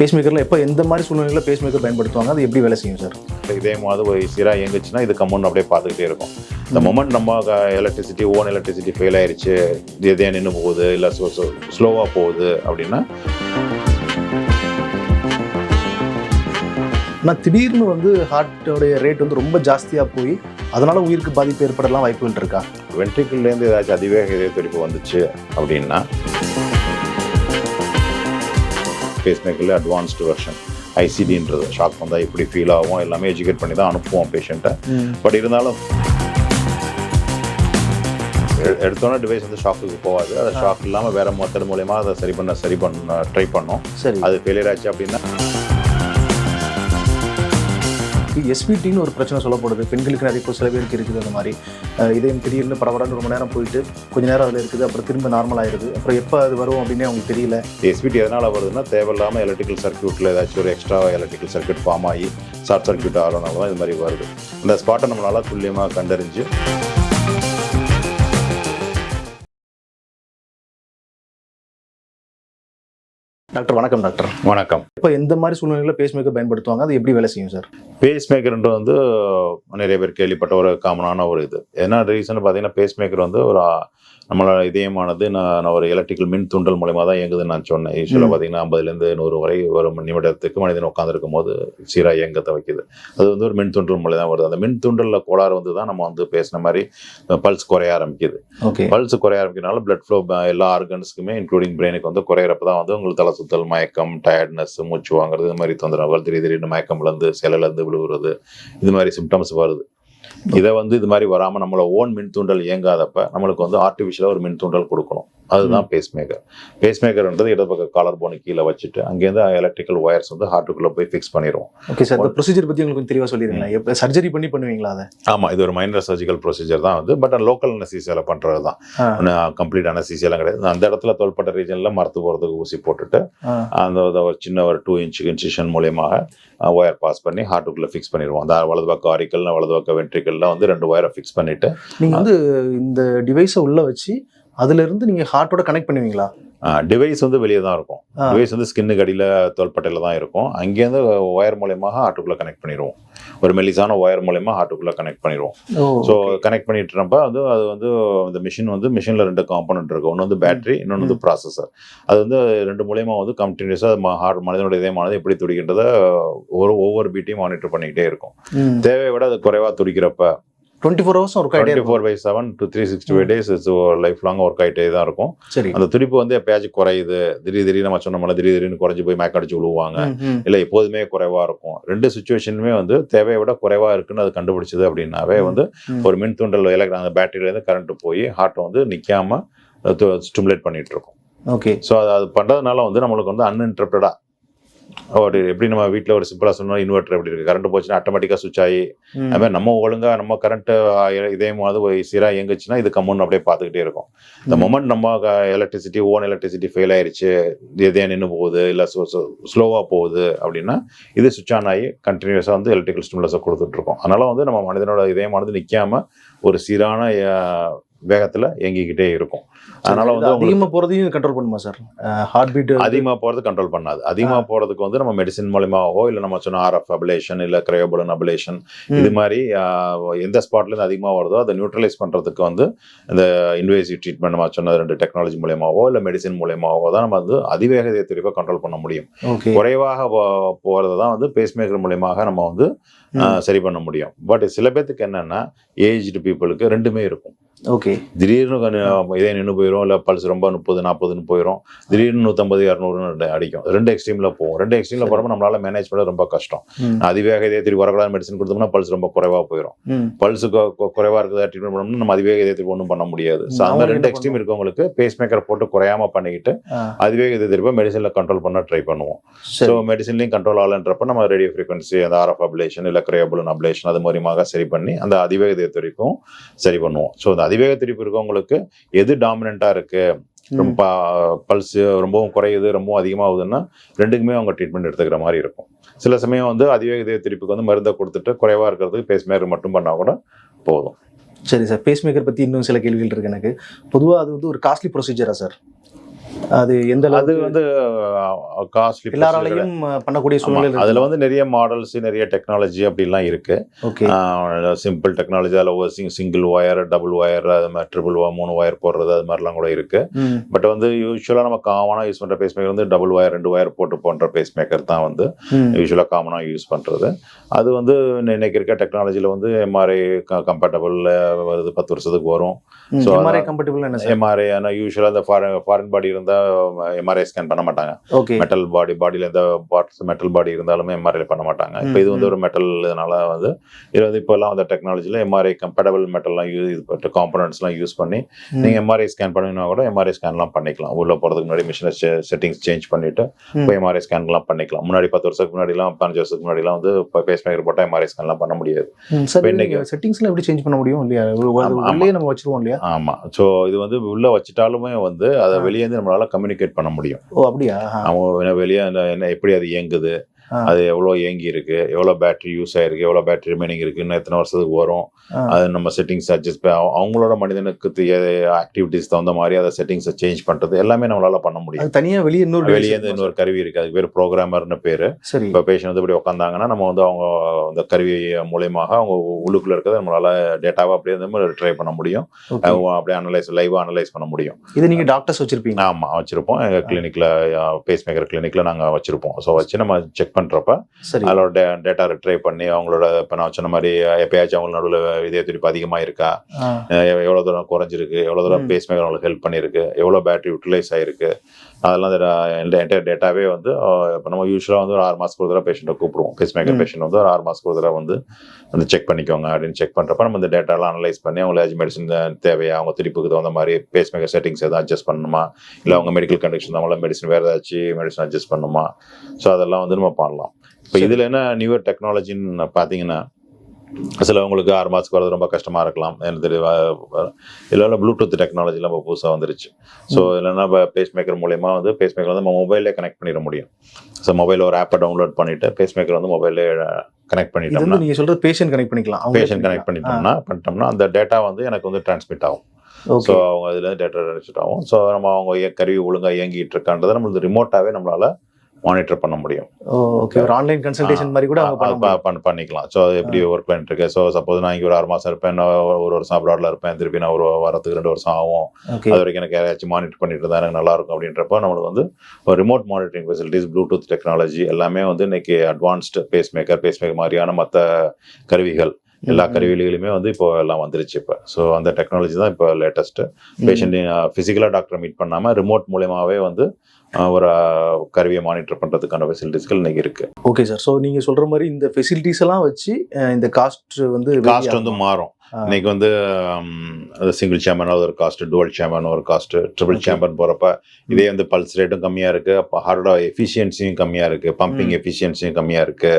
Base மேக்கரில் எப்போ எந்த மாதிரி சூழ்நிலையில் பேஸ் மேக்கர் பயன்படுத்துவாங்க? அது எப்படி வேலை செய்யும் சார் இதே மாதிரி ஒரு சீராக இயங்குச்சுன்னா இது கம்முன்னு அப்படியே பார்த்துக்கிட்டே இருக்கும். இந்த மொமெண்ட் நம்ம எலக்ட்ரிசிட்டி ஓன் எலக்ட்ரிசிட்டி ஃபெயில் ஆயிருச்சு இது நின்று போகுது இல்லை ஸ்லோவாக போகுது அப்படின்னா ஆனால் திடீர்னு வந்து ஹார்ட்டோடைய ரேட் வந்து ரொம்ப ஜாஸ்தியாக போய் அதனால உயிருக்கு பாதிப்பு ஏற்படலாம் வாய்ப்புகள் இருக்கா? வென்ட்ரிக்கிள்லேருந்து ஏதாச்சும் அதிவேக இதய துடிப்பு வந்துச்சு அப்படின்னா பேஸ் மேக்கரில் அட்வான்ஸ்டு வெர்ஷன் ஐசிடின்றது ஷாக் வந்தால் எப்படி ஃபீல் ஆகும் எல்லாமே எஜுகேட் பண்ணி தான் அனுப்புவோம் பேஷண்ட்டை பட் இருந்தாலும் எடுத்தோன்னே டிவைஸ் வந்து ஷாக்குக்கு போகாது. அதை ஷாக் இல்லாமல் வேற மெத்தட் மூலயமா அதை சரி பண்ண சரி பண்ண ட்ரை பண்ணோம். அது ஃபெயிலியர் ஆச்சு அப்படின்னா எஸ்பிடின்னு ஒரு பிரச்சனை சொல்லப்படுது. பெண்களுக்கு நிறைய இப்போ சில பேருக்கு இருக்குது அந்த மாதிரி. இதயம் திடீர்னு பரவாயில்ல ரொம்ப நேரம் போயிட்டு கொஞ்ச நேரம் அதில் இருக்குது அப்புறம் திரும்ப நார்மல் ஆயிருது. அப்புறம் எப்போ அது வரும் அப்படின்னே அவங்களுக்கு தெரியல. எஸ்பிடி எதனால் வருதுன்னா தேவையில்லாமல் எலக்ட்ரிக்கல் சர்க்யூட்டில் ஏதாச்சும் ஒரு எக்ஸ்ட்ரா எலக்ட்ரிக்கல் சர்க்யூட் ஃபார்ம் ஆகி ஷார்ட் சர்க்யூட் ஆகிறதுனால தான் இது மாதிரி வருது. அந்த ஸ்பாட்டை நம்மளால துல்லியமாக கண்டறிஞ்சு டாக்டர் வணக்கம் டாக்டர். வணக்கம். இப்போ எந்த மாதிரி சூழ்நிலையில் பேஸ் மேக்கர் பயன்படுத்துவாங்க? அது எப்படி வேலை செய்யும் சார்? பேஸ் மேக்கர்ன்றது வந்து நிறைய பேர் கேள்விப்பட்ட ஒரு காமனான ஒரு இது. என்ன ரீசன் பார்த்தீங்கன்னா பேஸ் மேக்கர் வந்து ஒரு நம்மளோட இதயமானது நான் ஒரு எலக்ட்ரிக்கல் மின் தூண்டல் மூலயமா தான் இயங்குதுன்னு நான் சொன்னேன். யூஸ்வலாக. பார்த்தீங்கன்னா ஐம்பதுலேருந்து நூறு வரை ஒரு நிமிடத்துக்கு மனிதன் உட்காந்துருக்கும் போது சீராக இயங்கத்தை வைக்குது. அது வந்து ஒரு மின் தூண்டல் மூலம் தான் வருது. அந்த மின் தூண்டலில் கோளாறு வந்து தான் நம்ம வந்து பேசின மாதிரி பல்ஸ் குறைய ஆரம்பிக்குது. ஓகே. பல்ஸ் குறைய ஆரம்பிக்கிறனால பிளட் ஃப்ளோ எல்லா ஆர்கன்ஸ்க்குமே இன்க்ளூடிங் பிரெயினுக்கு வந்து குறையிறப்ப தான் வந்து உங்களுக்கு தலை சுத்தல் மயக்கம் டயர்ட்னஸ் மூச்சு வாங்குறது இது மாதிரி தொந்தரவுகள் திடீர் திடீர்னு மயக்கம்லேருந்து சிலையிலேருந்து விழுவுறது இது மாதிரி சிம்டம்ஸ் வருது. இதை வந்து இது மாதிரி வராமல் நம்மளோட ஓன் மின் தூண்டல் இயங்காதப்ப நம்மளுக்கு வந்து ஆர்டிஃபிஷியலாக ஒரு மின் தூண்டல் கொடுக்கணும். அதுதான் பேஸ் மேக்கர் பேஸ் மேக்கர்ன்றது இடது பக்க காலர் போனு கீழே வச்சுட்டு அங்கேருந்து எலக்ட்ரிக்கல் ஒயர்ஸ் வந்து ஹார்ட்டுக்குள்ளே போய் ஃபிக்ஸ் பண்ணிடுவோம் ஓகே சார் இந்த ப்ரொசீஜர் பற்றி உங்களுக்கு தெளிவாக சொல்லிடுங்களேன் எப்போ சர்ஜரி பண்ணி பண்ணுவீங்களா அதை? ஆமாம் இது ஒரு மைனர் சர்ஜிக்கல் ப்ரொசீஜர் தான் வந்து பட் லோக்கல் அனசீசியாவில் பண்ணுறது தான். கம்ப்ளீட் அனசீசியெல்லாம் கிடையாது. அந்த இடத்துல தோள்பட்ட ரீஜனில் மரத்து போகிறதுக்கு ஊசி போட்டுட்டு. அந்த ஒரு- சின்ன ஒரு டூ இன்ச் இன்சிஷன் மூலியமாக ஒயர் பாஸ் பண்ணி ஹார்ட்டுக்குள்ளே ஃபிக்ஸ் பண்ணிடுவோம். அந்த வலது பக்கம் ஆரிக்கல் வலது பக்கம் வென்ட்ரிக்கல்ல வந்து ரெண்டு ஒயரை ஃபிக்ஸ் பண்ணிட்டு நீங்க வந்து இந்த டிவைஸை உள்ள வச்சு அதுல இருந்து நீங்க ஹார்ட்டோட கனெக்ட் பண்ணுவீங்களா? டிவைஸ் வந்து வெளியே தான் இருக்கும். டிவைஸ் வந்து ஸ்கின்னு அடியில் தோள்பட்டையில் தான் இருக்கும். அங்கேருந்து ஒயர் மூலயமாக ஹார்ட்டுக்குள்ளே கனெக்ட் பண்ணிடுவோம். ஒரு மெலிசான ஒயர் மூலயமா ஹார்ட்டுக்குள்ளே கனெக்ட் பண்ணிடுவோம். ஸோ கனெக்ட் பண்ணிட்டுறப்ப வந்து அது வந்து இந்த மிஷின் வந்து மிஷினில் ரெண்டு காம்பனண்ட் இருக்கு. ஒன்று வந்து பேட்டரி இன்னொன்று வந்து ப்ராசஸர் அது வந்து ரெண்டு மூலியமா வந்து கண்டினியூஸாக ஹார்ட் மனிதனுடைய இதயமானது எப்படி துடிக்கின்றத ஒரு ஒவ்வொரு பீட்டையும் மானிட்டர் பண்ணிக்கிட்டே இருக்கும். தேவையை விட அது குறைவாக துடிக்கிறப்ப டுவெண்ட்டி ஃபோர் ஹவர்ஸ் ஒர்க் ஆகிட்டே four by seven to three sixty five days life long work ஆகிட்டே தான் இருக்கும். சரி. அந்த துடிப்பு வந்து எப்பயாச்சும் குறையுது. திடீர் திடீர்னு நம்ம சொன்னோம்ல திடீர் திடீர்னு குறைஞ்சு போய் மேக்கடிச்சு விழுவாங்க. ம், ம். இல்லை எப்போதுமே குறைவா இருக்கும். ரெண்டு சுச்சுவேஷனுமே வந்து தேவையை விட குறைவா இருக்குன்னு அது கண்டுபிடிச்சது அப்படின்னாவே. வந்து. ஒரு மின் தூண்டல் எலக்ட்ரான் அந்த பேட்டரியிலேருந்து கரண்ட் போய் ஹார்ட்டை வந்து நிற்காம ஸ்டிமுலேட் பண்ணிட்டு இருக்கும். ஓகே ஸோ அது அது பண்ணுறதுனால வந்து நம்மளுக்கு வந்து அன்இன்டரப்டடாக ஒரு எப்படி நம்ம வீட்டில் ஒரு சிம்பிளாக சொன்னோம் இன்வெர்டர் எப்படி இருக்கு கரண்ட் போச்சுன்னா ஆட்டோமேட்டிக்காக சுவிச் ஆகி. அது மாதிரி நம்ம ஒழுங்கா நம்ம கரண்ட் இதயமாவது சீராக இயங்குச்சுன்னா இது கம்முன்னு அப்படியே பார்த்துக்கிட்டே இருக்கும் இந்த. மொமெண்ட் நம்ம எலக்ட்ரிசிட்டி ஓன் எலக்ட்ரிசிட்டி ஃபெயில் ஆயிருச்சு எதையா நின்று போகுது இல்லை ஸ்லோவாக போகுது அப்படின்னா இது சுவிச் ஆன் ஆகி கண்டினியூஸாக வந்து எலக்ட்ரிக்கல் ஸ்டிமுலஸை கொடுத்துட்ருக்கோம் அதனால வந்து நம்ம மனிதனோட இதயமானது நிற்காம ஒரு சீரான வேகத்துல இயங்கிக்கிட்டே இருக்கும். அதனால வந்து உங்களுக்கு அதிகமா போறதையும் கண்ட்ரோல் பண்ணுமா சார் ஹார்ட் பீட் அதிகமாக போகிறது கண்ட்ரோல் பண்ணாது. அதிகமாக போகிறதுக்கு வந்து நம்ம மெடிசின் மூலியமாகவோ இல்லை நம்ம சொன்ன ஆர்எஃப் அபிலேஷன் இல்லை கிரையோபுலன் அபிலேஷன் இது மாதிரி எந்த ஸ்பாட்லேருந்து அதிகமாக வருதோ அதை நியூட்ரலைஸ் பண்ணுறதுக்கு வந்து இந்த இன்வேசிவ் ட்ரீட்மெண்ட் நம்ம சொன்ன ரெண்டு டெக்னாலஜி மூலியமாகவோ இல்லை மெடிசின் மூலியமாகவோ தான் நம்ம வந்து அதிவேக திருப்பி கண்ட்ரோல் பண்ண முடியும். குறைவாக போகிறது தான் வந்து பேஸ்மேக்கர் மூலியமாக நம்ம வந்து சரி பண்ண முடியும். பட் சில பேர்த்துக்கு என்னன்னா ஏஜ்டு பீப்புளுக்கு ரெண்டுமே இருக்கும். ஓகே திடீர்னு இதே நின்று போயிடும் இல்லை பல்ஸ் ரொம்ப முப்பது நாற்பதுன்னு போயிடும் திடீர்னு நூற்றம்பது இரநூறுன்னு அடிக்கும். ரெண்டு எக்ஸ்ட்ரீமில் போகும். ரெண்டு எக்ஸ்ட்ரீமில். போகிறப்ப நம்மளால மேனேஜ் பண்ண ரொம்ப கஷ்டம். அதிவேக இதய திருப்பி வரக்கூடாது மெடிசன் கொடுத்தோம்னா பல்ஸ் ரொம்ப குறைவாக போயிடும் பல்ஸ் குறைவாக இருக்குது ட்ரீட்மெண்ட் பண்ணோம்னா நம்ம அதிவேக இதய திருப்பி ஒன்றும் பண்ண முடியாது. ஸோ அந்த ரெண்டு எக்ஸ்ட்ரீம் இருக்கவங்களுக்கு பேஸ் மேக்கர் போட்டு குறையாம பண்ணிக்கிட்டு அதிவேக இதய திருப்பி மெடிசனில் கண்ட்ரோல் பண்ண ட்ரை பண்ணுவோம். ஸோ மெடிசன்லையும் கண்ட்ரோல் ஆகலன்றப்ப நம்ம ரேடியோ ஃப்ரீக்வன்சி அந்த ஆர்எஃப் அபிலேஷன் இல்லை கிரையபுலன் அபிலேஷன் அது மூலியமாக சரி பண்ணி அந்த அதிவேக இதய துடிப்பும் சரி பண்ணுவோம். ஸோ அந்த அதிவேக துடிப்பு இருக்கவங்களுக்கு எது டாமினண்ட்டாக இருக்கு? ரொம்ப பல்ஸ் ரொம்பவும் குறையுது ரொம்பவும் அதிகமாகுதுன்னா ரெண்டுக்குமே அவங்க ட்ரீட்மெண்ட் எடுத்துக்கிற மாதிரி இருக்கும். சில சமயம் வந்து அதிவேக இதய துடிப்புக்கு வந்து மருந்தை கொடுத்துட்டு குறைவா இருக்கிறதுக்கு பேஸ் மேக்கர் மட்டும் பண்ணா கூட போதும். சரி சார் பேஸ் மேக்கர் பத்தி இன்னும் சில கேள்விகள் இருக்கு எனக்கு. பொதுவா அது வந்து ஒரு காஸ்ட்லி ப்ரொசீஜரா சார்? அது எந்த அது வந்து காஸ்ட்லி எல்லாராலையும் பண்ணக்கூடிய சூழ்நிலை அதுல வந்து நிறைய மாடல்ஸ் நிறைய டெக்னாலஜி அப்படிலாம் இருக்கு. சிம்பிள் டெக்னாலஜி அதில் சிங்கிள் ஒயர் டபுள் ஒயர் அது மாதிரி ட்ரிபிள் மூணு ஒயர் போடுறது அது மாதிரிலாம் கூட இருக்கு. பட் வந்து யூஸ்வலாக நம்ம காமனாக யூஸ் பண்ணுற பேஸ் மேக்கர் வந்து டபுள் ஒயர் ரெண்டு ஒயர் போட்டு போன்ற பேஸ் மேக்கர் தான் வந்து யூஸ்வலாக காமனாக யூஸ் பண்ணுறது அது வந்து இன்னைக்கு இருக்க டெக்னாலஜியில் வந்து எம்ஆர்ஐ கம்பேட்டபிள் வருது பத்து வருஷத்துக்கு வரும். So, எம்ஆர்ஐ கம்பெட்டிபிள் எம்ஆர்ஐ ஆனால் யூஸ்வலாக இந்த ஃபாரின் ஃபாரின் பாடி இருந்தால் எம்ஆர்ஐ ஸ்கேன் பண்ண மாட்டாங்க. மெட்டல் பாடி பாடியில் எந்த பார்ட்ஸ் மெட்டல் பாடி இருந்தாலுமே எம்ஆர்ஐ பண்ண மாட்டாங்க. இப்போ இது வந்து ஒரு மெட்டல் இதனால வந்து இது வந்து இப்போல்லாம் அந்த டெக்னாலஜியில் எம்ஆர்ஐ கம்பேட்டபிள் மெட்டல்லாம் யூஸ் இது பண்ணிட்டு காம்பனன்ட்ஸ்லாம் யூஸ் பண்ணி நீங்கள் எம்ஆர்ஐ ஸ்கேன் பண்ணினா கூட எம்ஆர்ஐ ஸ்கேன்லாம் பண்ணிக்கலாம். உள்ள போகிறதுக்கு முன்னாடி மிஷினை செட்டிங்ஸ் சேஞ்ச் பண்ணிட்டு இப்போ எம்ஆர்ஐ ஸ்கேன்லாம் பண்ணிக்கலாம். முன்னாடி பத்து வருஷத்துக்கு முன்னாடிலாம் பதினஞ்சு வருஷத்துக்கு முன்னாடிலாம் வந்து இப்போ பேஸ் மேக்கர் போட்டால் எம்ஆர்ஐ ஸ்கேன்லாம் பண்ண முடியாது. இன்னைக்கு- செட்டிங்ஸ்லாம் எப்படி சேஞ்ச் பண்ண முடியும் இல்லையா. உள்ளே நம்ம வச்சிருவோம் இல்லையா? ஆமாம் ஸோ இது வந்து உள்ள வச்சுட்டாலுமே வந்து அதை வெளியே இருந்து நம்மளால கம்யூனிகேட் பண்ண முடியும் ஓ அப்படியா. அவங்க வெளியே என்ன எப்படி அது இயங்குது. அது எவ்வளோ இயங்கி இருக்கு எவ்வளோ பேட்டரி யூஸ் ஆயிருக்கு எவ்வளோ பேட்டரி ரிமைனிங் இருக்கு இன்னும் எத்தனை வருஷத்துக்கு வரும். அது நம்ம செட்டிங்ஸ் அட்ஜஸ்ட் அவங்களோட மனிதனுக்கு ஆக்டிவிட்டிஸ் தகுந்த மாதிரி அதை செட்டிங்ஸை சேஞ்ச் பண்றது எல்லாமே நம்மளால பண்ண முடியும். அது தனியா வெளியே இன்னொரு வெளியே இன்னொரு கருவி இருக்கு. அதுக்கு பேர் ப்ரோக்ராமர்னு பேரு. இப்போ பேஷண்ட் வந்து இப்படி உட்காந்தாங்கன்னா நம்ம வந்து அவங்க அந்த கருவி மூலியமாக அவங்க உள்ளுக்குள்ள இருக்கிறத நம்மளால டேட்டாவை அப்படியே வந்து ட்ரை பண்ண முடியும். அப்படியே அனலைஸ் லைவா அனலைஸ் பண்ண முடியும். இது நீங்க டாக்டர்ஸ் வச்சிருப்பீங்க? ஆமா வச்சிருப்போம். எங்க கிளினிக்ல பேஸ் மேக்கர் கிளினிக்ல நாங்க வச்சிருப்போம். ஸோ வச்சு நம்ம செக் பண்றப்ப சரி. அதோட டேட்டா ரிட்ரை பண்ணி அவங்களோட இப்போ நான் சொன்ன மாதிரி எப்பயாச்சும் அவங்க நடுவில் இதய துடிப்பு அதிகமாக இருக்கா? எவ்வளோ தூரம் குறைஞ்சிருக்கு? எவ்வளோ தூரம். பேஸ் மேக்கர் அவங்களுக்கு ஹெல்ப் பண்ணியிருக்கு? எவ்வளோ பேட்டரி யூட்டிலைஸ் ஆயிருக்கு? அதெல்லாம் என்டையர் டேட்டாவே வந்து இப்போ நம்ம யூஸ்வலாக வந்து ஒரு ஆறு மாதத்துக்கு ஒரு தடவை பேஷண்ட்டை கூப்பிடுவோம். Base maker. பேஷண்ட் வந்து ஒரு ஆறு மாதத்துக்கு ஒரு தடவை வந்து வந்து செக் பண்ணிக்கோங்க அப்படின்னு செக் பண்ணுறப்ப நம்ம இந்த டேட்டாலாம் அனலைஸ் பண்ணி அவங்களுக்கு மெடிசன் தேவையா? அவங்க துடிப்புக்கு தகுந்த மாதிரி பேஸ் மேக்கர் செட்டிங்ஸ் எதாவது அட்ஜஸ்ட் பண்ணணுமா? இல்லை அவங்க மெடிக்கல் கண்டிஷன் அவங்கள மெடிசன் வேறு ஏதாச்சும் மெடிசன் அட்ஜஸ்ட் பண்ணணுமா ஸோ அதெல்லாம் வந்து நம்ம பண்ணலாம் இப்போ. இதில் என்ன நியூவர் டெக்னாலஜின்னு பார்த்தீங்கன்னா சிலவங்களுக்கு ஆறு மாதத்துக்கு வரது ரொம்ப கஷ்டமாக இருக்கலாம். எனக்கு தெரியும் இல்லை ப்ளூடூத் டெக்னாலஜிலாம் இப்போ புதுசாக வந்துருச்சு. ஸோ இல்லைன்னா இப்போ பேஸ் மேக்கர் மூலயமா வந்து பேஸ் மேக்கர் வந்து நம்ம மொபைலே கனெக்ட் பண்ணிட முடியும். ஸோ மொபைலில் ஒரு ஆப்பை டவுன்லோட் பண்ணிவிட்டு பேஸ் மேக்கர் வந்து மொபைலே கனெக்ட் பண்ணிட்டோம்னா வந்து நீங்க சொல்றது பேஷண்ட் கனெக்ட் பண்ணிக்கலாம். பேஷண்ட் கனெக்ட் பண்ணிட்டோம்னா பண்ணிட்டோம்னா அந்த டேட்டா வந்து எனக்கு வந்து டிரான்ஸ்மிட் ஆகும். ஸோ அவங்க இதுலேருந்து டேட்டா டிரான்ஸ்மிட் ஆகும். ஸோ நம்ம அவங்க கருவி ஒழுங்காக இயங்கிட்டு இருக்கான்றதை நம்மளுக்கு ரிமோட்டாகவே நம்மளால மானிட்டர் பண்ண முடியும். ஓகே ஒரு ஆன்லைன் கன்சல்டேஷன் மாதிரி கூட பண்ணிக்கலாம். ஸோ அது எப்படி ஒர்க் பண்ணிட்டு இருக்கு? ஸோ சப்போஸ் நான் இங்கே ஒரு ஆறு மாதம் இருப்பேன் ஒரு வருஷம் அப்ராட்ல இருப்பேன் திருப்பி நான் ஒரு வாரத்துக்கு ரெண்டு வருஷம் ஆகும். அது வரைக்கும் எனக்கு யாராச்சும் மானிட்டர் பண்ணிட்டு இருந்தா எனக்கு நல்லா இருக்கும் அப்படின்றப்ப நம்மளுக்கு வந்து ஒரு remote monitoring facilities Bluetooth technology எல்லாமே வந்து இன்னைக்கு advanced pacemaker pacemaker மாதிரியான மற்ற கருவிகள். எல்லா கருவிகளுமே வந்து இப்போ எல்லாம் வந்துருச்சு இப்போ. ஸோ அந்த டெக்னாலஜி தான் இப்போ லேட்டஸ்ட்டு பேஷண்ட் ஃபிசிக்கலாக டாக்டர் மீட் பண்ணாமல் ரிமோட் மூலியமாகவே வந்து ஒரு கருவியை மானிட்டர் பண்ணுறதுக்கான ஃபெசிலிட்டிஸ்கள் இன்னைக்கு இருக்கு. ஓகே சார் ஸோ நீங்க சொல்ற மாதிரி இந்த ஃபெசிலிட்டிஸ் எல்லாம் வச்சு இந்த காஸ்ட் வந்து காஸ்ட் வந்து மாறும். இன்னைக்கு வந்து சிங்கிள் சேம்பர்னா ஒரு காஸ்ட் டுவல் சேம்பர்னு ஒரு காஸ்ட் ட்ரிபிள். சேம்பர் போறப்ப இதே வந்து பல்ஸ் ரேட்டும் கம்மியா இருக்கு. அப்போ ஹார்ட்டோட எஃபிஷியன்சியும் கம்மியா இருக்கு. பம்பிங். எஃபிஷியன்சியும் கம்மியா இருக்கு.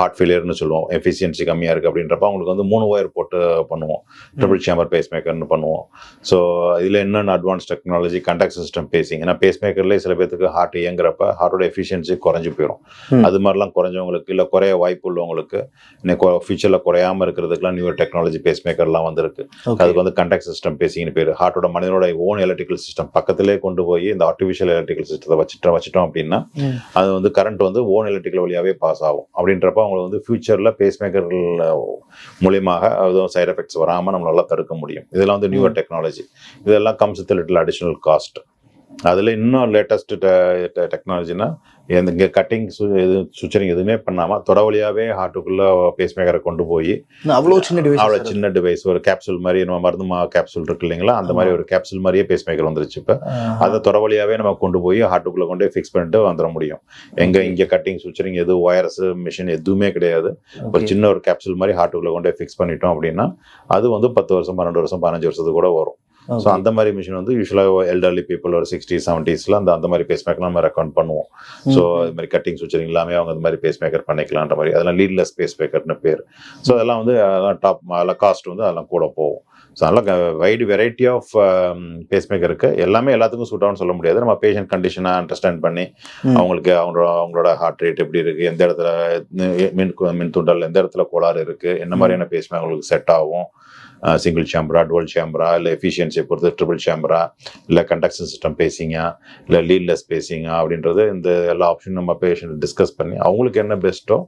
ஹார்ட் ஃபெயிலியர்னு சொல்லுவோம். எஃபிஷியன்சி கம்மியா இருக்கு அப்படின்றப்ப அவங்களுக்கு வந்து மூணு ஒயர் போட்டு பண்ணுவோம். ட்ரிபிள் சேம்பர் பேஸ் மேக்கர்னு பண்ணுவோம். ஸோ இதுல என்னென்ன advance technology contact system pacing ஏன்னா பேஸ் மேக்கர்லேயே சில பேத்துக்கு ஹார்ட் இயங்குறப்ப ஹார்ட்டோட எஃபிஷியன்சி குறைஞ்சு போயிடும். அது மாதிரிலாம் குறைஞ்சவங்களுக்கு இல்லை குறைய வாய்ப்பு உள்ளவங்களுக்கு இன்னைக்கு ஃபியூச்சரில் குறையாம இருக்கிறதுக்குலாம் நியூ டெக்னாலஜி பேஸ் மேக்கர்லாம் வந்திருக்கு. அதுக்கு வந்து கண்டாக்ட் சிஸ்டம் பேசிங்கன்னு பேர். ஹார்ட்டோட மனிதனோட ஓன் எலக்ட்ரிக்கல் சிஸ்டம் பக்கத்திலே கொண்டு போய் இந்த ஆர்டிஃபிஷியல் எலக்ட்ரிக்கல் சிஸ்டத்தை வச்சுட்டு வச்சுட்டோம் அப்படின்னா. அது வந்து கரண்ட் வந்து ஓன் எலக்ட்ரிக்கல் வழியாவே பாஸ் ஆகும். அப்படின்றப்ப அவங்களுக்கு வந்து ஃபியூச்சரில் பேஸ் மேக்கர் மூலியமாக அதுவும் சைடு எஃபெக்ட்ஸ் வராமல் நம்மளால தடுக்க முடியும். இதெல்லாம் வந்து நியூவர் டெக்னாலஜி இதெல்லாம் கம்ஸ் லிட்டில் அடிஷனல் காஸ்ட் அதில் இன்னும் லேட்டஸ்ட் டெக்னாலஜினா இங்கே கட்டிங் இது சுவிச்சரிங் எதுவுமே பண்ணாமல் தொட வழியாவே ஹார்ட்டுக்குள்ளே பேஸ் மேக்கரை கொண்டு போய் அவ்வளோ சின்ன அவ்வளோ டிவைஸ் சின்ன டிவைஸ் ஒரு கேப்சூல் மாதிரி நம்ம மருந்து கேப்சூல் இருக்கு இல்லைங்களா? அந்த மாதிரி ஒரு கேப்சூல் மாதிரியே பேஸ் மேக்கர் வந்துருச்சு இப்போ. அதை தொட வழியாவே நம்ம கொண்டு போய் ஹார்ட்டுக்குள்ள கொண்டு போய் ஃபிக்ஸ் பண்ணிட்டு வந்துட முடியும். எங்க இங்க கட்டிங் சுவிச்சரிங் எது ஒயர்ஸ் மிஷின் எதுவுமே கிடையாது. ஒரு சின்ன ஒரு கேப்சூல் மாதிரி ஹார்ட்டுக்குள்ள கொண்டு போய் ஃபிக்ஸ் பண்ணிட்டோம் அப்படின்னா அது வந்து பத்து வருஷம் பன்னெண்டு வருஷம் பதினஞ்சு வருஷத்துக்கு கூட வரும். ஸோ அந்த மாதிரி மிஷின் வந்து யூஸ்வலாக எல்டர்லி பீப்புள் ஒரு சிக்ஸ்டி செவன்டீஸ்ல அந்த அந்த மாதிரி பேஸ் மேக்கர் நம்ம ரெக்கமெண்ட் பண்ணுவோம். ஸோ அது மாதிரி கட்டிங் சுவிச்சரிங் எல்லாமே அவங்க அந்த மாதிரி பேஸ் மேக்கர் பண்ணிக்கலான்ற மாதிரி. அதெல்லாம் லீட்லெஸ் பேஸ் மேக்கர்னு பேர். ஸோ அதெல்லாம் வந்து டாப் அதெல்லாம் காஸ்ட் வந்து அதெல்லாம் கூட போகும். ஸோ அதெல்லாம் wide variety of pacemaker இருக்கு. எல்லாமே எல்லாத்துக்கும் சூட் ஆகும்னு சொல்ல முடியாது. நம்ம பேஷண்ட் கண்டிஷனை அண்டர்ஸ்டாண்ட் பண்ணி. அவங்களுக்கு அவங்களோட அவங்களோட ஹார்ட் ரேட் எப்படி இருக்கு எந்த இடத்துல மின் மின் தூண்டல் எந்த இடத்துல கோளாறு இருக்கு என்ன மாதிரியான பேஸ் அவங்களுக்கு செட் ஆகும். சிங்கிள் சேம்பரா டுவல் சேம்பரா இல்லை எஃபிஷியன்சியை பொறுத்து ட்ரிபிள் சேம்பரா இல்லை கண்டக்ஷன் சிஸ்டம் பேசிங்கா இல்லை லீட்லெஸ் பேசிங்கா அப்படின்றது இந்த எல்லா ஆப்ஷனும் நம்ம பேஷண்ட் டிஸ்கஸ் பண்ணி அவங்களுக்கு என்ன பெஸ்ட்டோ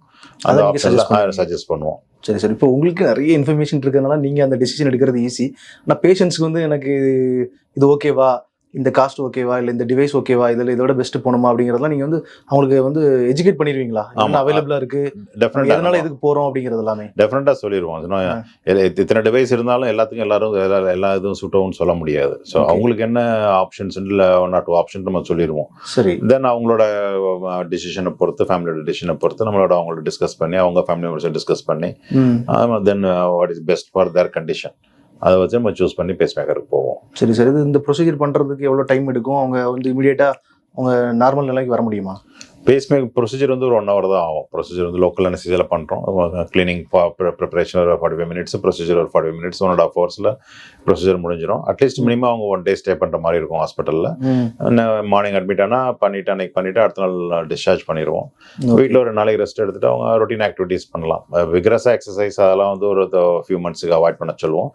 அந்த பண்ணுவீங்க. சஜஸ்ட் பண்ணுவோம். சரி சரி. இப்போ உங்களுக்கு நிறைய இன்ஃபர்மேஷன் இருக்கிறதுனால நீங்கள் அந்த டெசிஷன் எடுக்கிறது ஈஸி ஆனால் பேஷண்ட்ஸ்க்கு வந்து எனக்கு இது ஓகேவா இந்த காஸ்ட் ஓகேவா இல்லை இந்த டிவைஸ் ஓகேவா இதில் இதோட பெஸ்ட் போகணுமா அப்படிங்கிறதெல்லாம் நீங்கள் வந்து அவங்களுக்கு வந்து எஜுகேட் பண்ணிடுவீங்களா. அவைலபிளாக இருக்கு? எதனால டெஃபினட்டாக இதுக்கு போகிறோம் அப்படிங்கிறது எல்லாமே. டெஃபினட்டாக சொல்லிடுவோம் இத்தனை டிவைஸ் இருந்தாலும் எல்லாத்துக்கும் எல்லாரும் எல்லா இதுவும் சுட்டவும்னு சொல்ல முடியாது. ஸோ. அவங்களுக்கு என்ன ஆப்ஷன்ஸ் இல்லை ஒன் ஆர் டூ ஆப்ஷன் நம்ம சொல்லிடுவோம். சரி. தென் அவங்களோட டிசிஷனை பொறுத்து ஃபேமிலியோட டிசிஷனை பொறுத்து நம்மளோட அவங்களோட டிஸ்கஸ் பண்ணி அவங்க ஃபேமிலி மெம்பர்ஸை டிஸ்கஸ் பண்ணி then what is best for their condition அதை வச்சு நம்ம சூஸ் பண்ணி பேஸ் மேக்கருக்கு போவோம். சரி சரி. இது இந்த ப்ரொசீஜர் பண்ணுறதுக்கு எவ்வளோ டைம் எடுக்கும்? அவங்க வந்து இமீடியட்டாக அவங்க நார்மல் நிலைக்கு வர முடியுமா? பேஸ் மேக் ப்ரொசீஜர் வந்து ஒரு ஒன் ஹவர் தான் ஆகும். ப்ரொசீஜர் வந்து லோக்கல் அனசிஸில் பண்ணுறோம் கிளீனிங் ப்ரிப்பரேஷன் ஒரு ஃபார்ட்டி ஃபைவ் மினிட்ஸ் ப்ரொசீஜர் ஒரு forty minutes one and half ஹவர்ஸில் ப்ரொசீஜர் முடிஞ்சிடும் அட்லீஸ்ட் மினிமம் அவங்க ஒன் டே ஸ்டே பண்ணுற மாதிரி இருக்கும் ஹாஸ்பிட்டலில் மார்னிங் அட்மிட் ஆனால் பண்ணிட்டு அன்னைக்கு பண்ணிட்டு அடுத்த நாள் டிஸ்சார்ஜ் பண்ணிடுவோம். வீட்டில் ஒரு நாளைக்கு ரெஸ்ட் எடுத்துட்டு அவங்க ரொட்டீன் ஆக்டிவிட்டீஸ் பண்ணலாம். விக்ரஸாக எக்ஸசைஸ் அதெல்லாம் வந்து ஒரு ஃபியூ மந்த்ஸுக்கு அவாய்ட் பண்ண சொல்லுவோம்.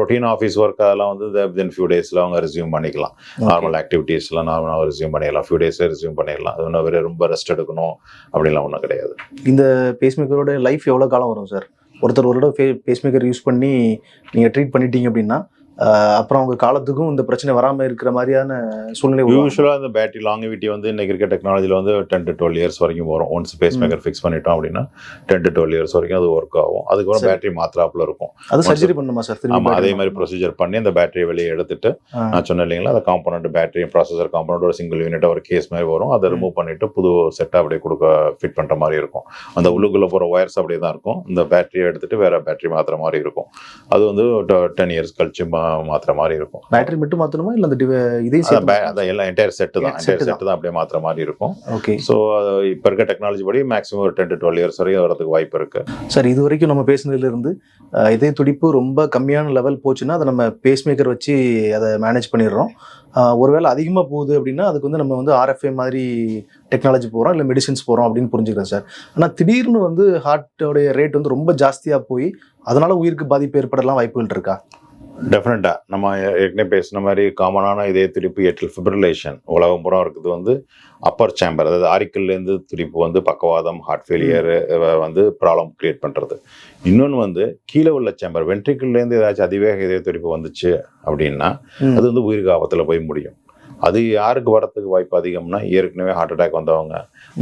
ரொட்டீன் ஆஃபீஸ் ஒர்க் அதெல்லாம் வந்து தென் ஃபியூ டேஸில் அவங்க ரெஸ்யூம் பண்ணிக்கலாம். நார்மல் ஆக்டிவிட்டீஸ்லாம் நார்மலாக ரெஸ்யூம் பண்ணிடலாம். ஃபியூ டேஸில் ரெஸ்யூம் பண்ணிடலாம். அது ஒன்றும் ரெஸ்ட் எடுக்கணும் அப்படின்லாம் ஒன்றும் கிடையாது. இந்த பேஸ்மேக்கரோட லைஃப் எவ்வளோ காலம் வரும் சார் ஒருத்தர் ஒரு தடவை பேஸ்மேக்கர் யூஸ் பண்ணி நீங்கள் ட்ரீட் பண்ணிட்டீங்க அப்படின்னா அப்புறம் அவங்க காலத்துக்கும் இந்த பிரச்சனை வராமல் இருக்கிற மாதிரியான சூழ்நிலை? யூஸ்வலாக இந்த பேட்டரி லாங்கிவிட்டி வந்து இன்னைக்கு இருக்க டெக்னாலஜியில் வந்து டென் டு டுவெல் இயர்ஸ் வரைக்கும் வரும். ஒன்ஸ் பேஸ் மேக்கர் ஃபிக்ஸ் பண்ணிட்டோம் அப்படின்னா டென் டு டுவெல் இயர்ஸ் வரைக்கும் அது ஒர்க் ஆகும். அதுக்கப்புறம். பேட்டரி மாத்திராப்புல இருக்கும். அது சர்ஜரி பண்ணுமா சார் திரும்பி ஆமா அதே மாதிரி ப்ரொசீஜர் பண்ணி அந்த பேட்டரியை வெளியே எடுத்துட்டு. நான் சொன்னேன் இல்லைங்களா அந்த காம்பனண்ட் பேட்டரி ப்ராசஸர் காம்பனண்ட் ஒரு சிங்கிள் யூனிட் ஒரு கேஸ் மாதிரி வரும். அதை ரிமூவ் பண்ணிட்டு புது செட்டாக அப்படியே கொடுக்க ஃபிட் பண்ற மாதிரி இருக்கும். அந்த உள்ளுக்குள்ள போற ஒயர்ஸ் அப்படியே தான் இருக்கும். இந்த பேட்டரியை எடுத்துட்டு வேற பேட்டரி மாத்துற மாதிரி இருக்கும். அது வந்து டென் இயர்ஸ் கழிச்சு மா- மாத்துற மாதிரி இருக்கும். பேட்டரி மட்டும் மாற்றணுமா இல்லை அந்த இதையும் அதான் எல்லாம் என்டையர் செட்டு தான். என்டையர். செட்டு தான். அப்படியே மாத்துற மாதிரி இருக்கும். ஓகே ஸோ இப்போ இருக்க டெக்னாலஜி படி மேக்ஸிமம் ஒரு டென் டு டுவெல் இயர்ஸ் வரைக்கும் வரதுக்கு வாய்ப்பு இருக்கு. சார் இது வரைக்கும் நம்ம பேசுனதுல இருந்து அஹ், இதய துடிப்பு ரொம்ப கம்மியான லெவல் போச்சுன்னா அதை நம்ம பேஸ்மேக்கர் வச்சு அதை மேனேஜ் பண்ணிடுறோம். ஒருவேளை அதிகமாக போகுது அப்படின்னா அதுக்கு வந்து நம்ம வந்து ஆர்எஃப்ஏ மாதிரி டெக்னாலஜி போகிறோம் இல்லை மெடிசின்ஸ் போகிறோம் அப்படின்னு புரிஞ்சுக்கிறேன் சார் ஆனால் திடீர்னு வந்து ஹார்ட்டோடைய ரேட் வந்து ரொம்ப ஜாஸ்தியாக போய் அதனால உயிருக்கு பாதிப்பு ஏற்படலாம் வாய்ப்புகள் இருக்கா? டெஃபினட்டா நம்ம ஏற்கனவே பேசின மாதிரி காமனான இதய துடிப்பு ஏற்றல் ஃபிப்ரிலேஷன் உலகம் பூரா இருக்குது வந்து அப்பர் சேம்பர் அதாவது ஆரிக்கல்லேருந்து துடிப்பு வந்து பக்கவாதம் ஹார்ட் ஃபெயிலியர் வந்து ப்ராப்ளம் கிரியேட் பண்ணுறது இன்னொன்று வந்து கீழே உள்ள சேம்பர் வென்ட்ரிக்கிள்லேருந்து ஏதாச்சும் அதிவேக இதய துடிப்பு வந்துச்சு அப்படின்னா. அது வந்து உயிருக்கு ஆபத்தில் போய் முடியும். அது யாருக்கு வரத்துக்கு வாய்ப்பு அதிகம்னா ஏற்கனவே ஹார்ட் அட்டாக் வந்தவங்க.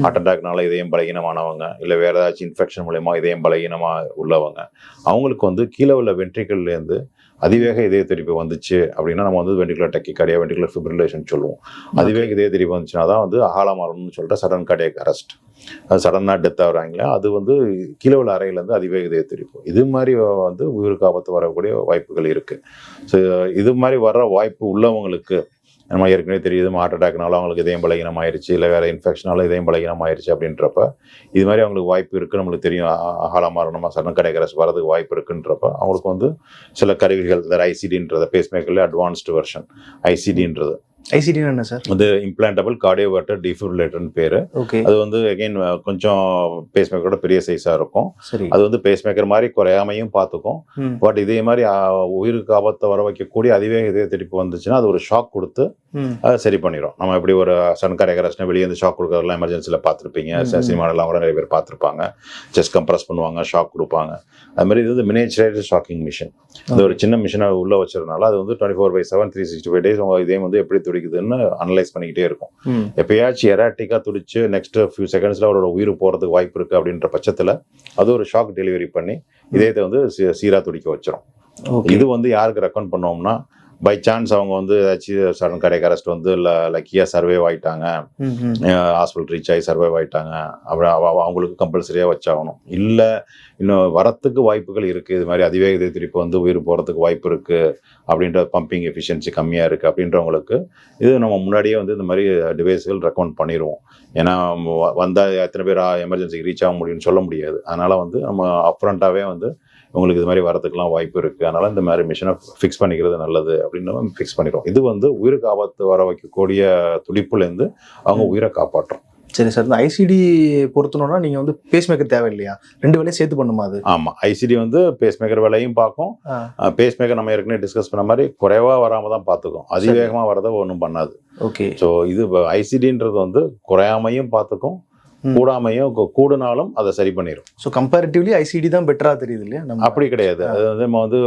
ஹார்ட் அட்டாக்னால இதயம் பலகீனமானவங்க இல்லை வேற ஏதாச்சும் இன்ஃபெக்ஷன் மூலயமா இதயம் பலகீனமாக உள்ளவங்க. அவங்களுக்கு வந்து கீழே உள்ள வென்ட்ரிக்கிள்லேருந்து அதிவேக இதய துடிப்பு வந்துச்சு அப்படின்னா நம்ம வந்து வெண்டிகுலர் டெக்கிகார்டியா வெண்டிகுலர் ஃபிப்ரிலேஷன் சொல்லுவோம். அதிவேக இதய துடிப்பு வந்துச்சுன்னா தான் வந்து அகால மரணம்னு சொல்லிட்டு சடன் கார்டியக் அரெஸ்ட் அது சடனாக டெத் ஆகுறாங்களே அது வந்து கீழே உள்ள அறையிலேருந்து அதிவேக இதய துடிப்பு இது மாதிரி வந்து உயிருக்கு ஆபத்து வரக்கூடிய வாய்ப்புகள் இருக்கு. ஸோ இது மாதிரி வர்ற வாய்ப்பு உள்ளவங்களுக்கு நம்ம ஏற்கனவே தெரியுது ஹார்ட் அட்டாக்னால அவங்களுக்கு இதயம் பலகீனம் ஆயிருச்சு இல்லை வேறு இன்ஃபெக்ஷனால இதயம் பலகீனம் ஆயிடுச்சு அப்படின்றப்ப இது மாதிரி அவங்களுக்கு வாய்ப்பு இருக்குது நம்மளுக்கு தெரியும் அ- அகால சடன் கிடைக்கிற வரதுக்கு வாய்ப்பு இருக்குன்றப்ப அவங்களுக்கு வந்து சில கருவிகள் இந்த ஐசிடின்றது பேஸ் அட்வான்ஸ்டு வெர்ஷன் ஐசிடின்றது. ஐசிடின்னு என்ன சார் வந்து இம்ப்ளான்டபிள் கார்டியோவர்டர் டிஃபிபிரிலேட்டர்னு பேரு. ஓகே அது வந்து அகைன் கொஞ்சம் பேஸ் மேக்கரோட பெரிய சைஸா இருக்கும். சரி. அது வந்து பேஸ் மேக்கர் மாதிரி குறையாமையும் பார்த்துக்கும். பட் இதே மாதிரி உயிருக்கு ஆபத்தை வர வைக்கக்கூடிய அதிவேக இதய துடிப்பு வந்துச்சுன்னா அது ஒரு ஷாக் கொடுத்து. அதை சரி பண்ணிடும் நம்ம எப்படி ஒரு சன் கரைகரஸ்னா வெளியே வந்து ஷாக் கொடுக்கறதெல்லாம் எமர்ஜென்சியில் பார்த்துருப்பீங்க. ம். சினிமாலெல்லாம் கூட நிறைய பேர் பார்த்துருப்பாங்க. செஸ்ட் கம்ப்ரஸ் பண்ணுவாங்க ஷாக் கொடுப்பாங்க. அது மாதிரி இது வந்து மினேச்சரைஸ்டு ஷாக்கிங் மிஷின் இந்த ஒரு சின்ன மிஷினை உள்ள வச்சிருந்தால அது வந்து twenty four by seven three sixty five days உங்க இதயம் வந்து எப்படி துடிக்குதுன்னு அனலைஸ் பண்ணிக்கிட்டே இருக்கும். எப்பயாச்சும் எராட்டிக்காக துடிச்சு நெக்ஸ்ட் ஃபியூ செகண்ட்ஸில் அவரோட உயிர் போகிறதுக்கு வாய்ப்பு இருக்குது அப்படின்ற பட்சத்தில் அது ஒரு ஷாக் டெலிவரி பண்ணி இதயத்தை வந்து சீ- சீரா துடிக்க வச்சிரும். ஓகே. இது வந்து யாருக்கு ரெக்கமெண்ட் பண்ணுவோம்னா பை சான்ஸ் அவங்க வந்து ஏதாச்சும் சடன் கடைக்கு அரெஸ்ட் வந்து லக்கியாக சர்வே ஆயிட்டாங்க ம், ம். ஹாஸ்பிட்டல் ரீச் ஆகி சர்வே ஆயிட்டாங்க அப்புறம் அவ- அவ- அவங்களுக்கு கம்பல்சரியாக வச்சாகணும். இல்லை இன்னும் வரத்துக்கு வாய்ப்புகள் இருக்குது இது மாதிரி அதிவேக துடிப்பு வந்து உயிர் போகிறதுக்கு வாய்ப்பு இருக்குது அப்படின்ற பம்பிங் எஃபிஷியன்சி கம்மியாக இருக்குது அப்படின்றவங்களுக்கு இது நம்ம முன்னாடியே வந்து இந்த மாதிரி டிவைஸ்கள் ரெக்கமெண்ட் பண்ணிடுவோம் ஏன்னா வந்தால் எத்தனை பேர் எமர்ஜென்சிக்கு ரீச் ஆக முடியும்னு சொல்ல முடியாது. அதனால் வந்து நம்ம அப்ரண்ட்டாகவே வந்து உங்களுக்கு இது மாதிரி வரதுக்கெல்லாம் வாய்ப்பு இருக்குது அதனால் இந்த மாதிரி மிஷினை ஃபிக்ஸ் பண்ணிக்கிறது நல்லது அப்படின்னு ஃபிக்ஸ் பண்ணிடுவோம் இது வந்து உயிருக்கு ஆபத்து வர வைக்கக்கூடிய துடிப்புலேருந்து அவங்க உயிரை காப்பாற்றும். சரி சார். இந்த ஐசிடி பொருத்தணும்னா நீங்கள் வந்து பேஸ் மேக்கர் தேவையில்லையா? ரெண்டு வேலையும் சேர்த்து பண்ணுமா அது? ஆமாம் ஐசிடி வந்து பேஸ் மேக்கர் வேலையும் பார்க்கும். ஆ. பேஸ் மேக்கர் நம்ம ஏற்கனவே டிஸ்கஸ் பண்ண மாதிரி குறைவாக வராமல் தான் பார்த்துக்கும். அதிவேகமாக வரதை ஒன்றும் பண்ணாது. ஓகே. ஸோ இது ஐசிடின்றது வந்து குறையாமையும் பார்த்துக்கும். ம். கூடாமையும் கூ- கூடுனாலும் அதை சரி பண்ணிடும் ஸோ கம்பேரிட்டிவ்லி ஐசிடி தான் பெட்டராக தெரியுது இல்லையா நம்ம அப்படி கிடையாது. அது வந்து நம்ம வந்து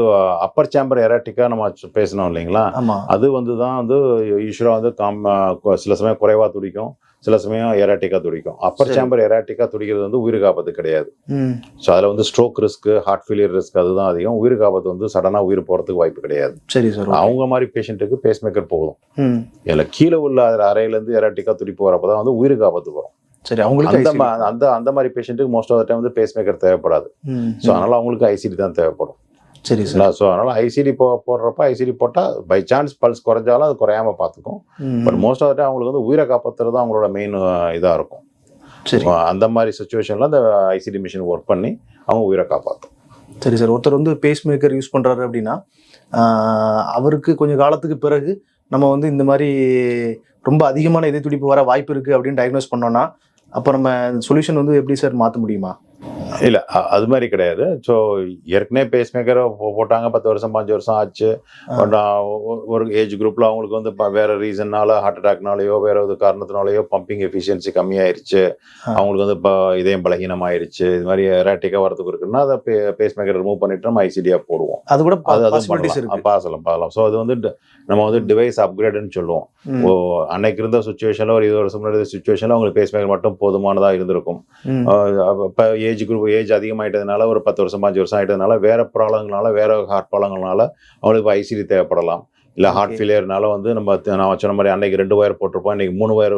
அப்பர் சேம்பர் எராட்டிக்காக நம்ம பேசணும் இல்லைங்களா? அது வந்து தான் வந்து யூஸ்வலாக வந்து காம் சில சமயம் குறைவாக துடிக்கும் சில சமயம் எராட்டிக்காக துடிக்கும். அப்பர். சேம்பர் எராட்டிக்காக துடிக்கிறது வந்து உயிருக்கு ஆபத்து கிடையாது. ஸோ அதில் வந்து stroke risk heart failure risk அதுதான் அதிகம். உயிருக்கு ஆபத்து வந்து சடனாக உயிர் போகிறதுக்கு வாய்ப்பு கிடையாது. சரி சார் அவங்க மாதிரி பேஷண்ட்டுக்கு பேஸ் மேக்கர் போதும். இதில் கீழே உள்ள அறையிலேருந்து எராட்டிக்காக துடிப்பு வரப்போ தான் வந்து ஆபத்து வரும். சரி அவங்களுக்கு அந்த அந்த அந்த மாதிரி பேஷண்ட்டுக்கு மோஸ்ட் ஆஃப் த டைம் வந்து பேஸ் மேக்கர் தேவைப்படாது ஸோ அதனால அவங்களுக்கு ஐசிடி தான் தேவைப்படும். சரி சார். ஸோ அதனால ஐசிடி போ போடுறப்ப ஐசிடி போட்டால் பை சான்ஸ் பல்ஸ் குறைஞ்சாலும் அது குறையாம பார்த்துக்கும். But most of the time அவங்களுக்கு வந்து உயிரை காப்பாற்றுறது தான் அவங்களோட மெயின் இதாக இருக்கும். சரி. அந்த மாதிரி சுச்சுவேஷனில் அந்த ஐசிடி மிஷின் ஒர்க் பண்ணி அவங்க உயிரை காப்பாற்றும் சரி சார். ஒருத்தர் வந்து பேஸ் மேக்கர் யூஸ் பண்ணுறாரு அப்படின்னா அவருக்கு கொஞ்சம் காலத்துக்கு பிறகு நம்ம வந்து இந்த மாதிரி ரொம்ப அதிகமான இதய துடிப்பு வர வாய்ப்பு இருக்குது அப்படின்னு டயக்னோஸ் பண்ணோம்னா அப்போ நம்ம சொல்யூஷன் வந்து எப்படி சார் மாற்ற முடியுமா? இல்லை அது மாதிரி கிடையாது. ஸோ ஏற்கனவே பேஸ் மேக்கரை போட்டாங்க பத்து வருஷம் பாஞ்சு வருஷம் ஆச்சு. ஒரு ஏஜ் குரூப்பில் அவங்களுக்கு வந்து வேற ரீசன்னால ஹார்ட் அட்டாக்னாலேயோ வேற ஒரு காரணத்தினாலேயோ பம்பிங் எஃபிஷியன்சி கம்மியாயிருச்சு. அவங்களுக்கு வந்து இப்போ இதயம் பலகீனமாயிருச்சு. இது மாதிரி எராட்டிக்காக வரதுக்கு இருக்குன்னா அதை பேஸ் மேக்கர் ரிமூவ் பண்ணிட்டு நம்ம ஐசிடியாக போடுவோம். அது கூட அது அதுவும் பண்ணலாம். பாசலாம் பாசலாம் ஸோ அது வந்து நம்ம வந்து டிவைஸ் அப்கிரேடுன்னு சொல்லுவோம். அன்னைக்கு இருந்த சுச்சுவேஷனில் ஒரு இருபது வருஷம் முன்னாடி சுச்சுவேஷனில் அவங்களுக்கு பேஸ் மேக்கர் மட்டும் போதுமானதாக இருந்திருக்கும். இப்போ ஏஜ் குரூப் ஏஜ் அதிகமாயிட்டதுனால ஒரு பத்து வருஷம் பாஞ்சு வருஷம் ஆயிட்டதுனால வேற ப்ராப்ளங்களால வேற ஹார்ட் ப்ராப்ளங்களால அவங்களுக்கு ஐசிடி தேவைப்படலாம். இல்லை ஹார்ட். ஃபெயிலியர்னால வந்து நம்ம நான் சொன்ன மாதிரி அன்னைக்கு ரெண்டு ஒயர் போட்டிருப்போம் இன்னைக்கு மூணு ஒயர்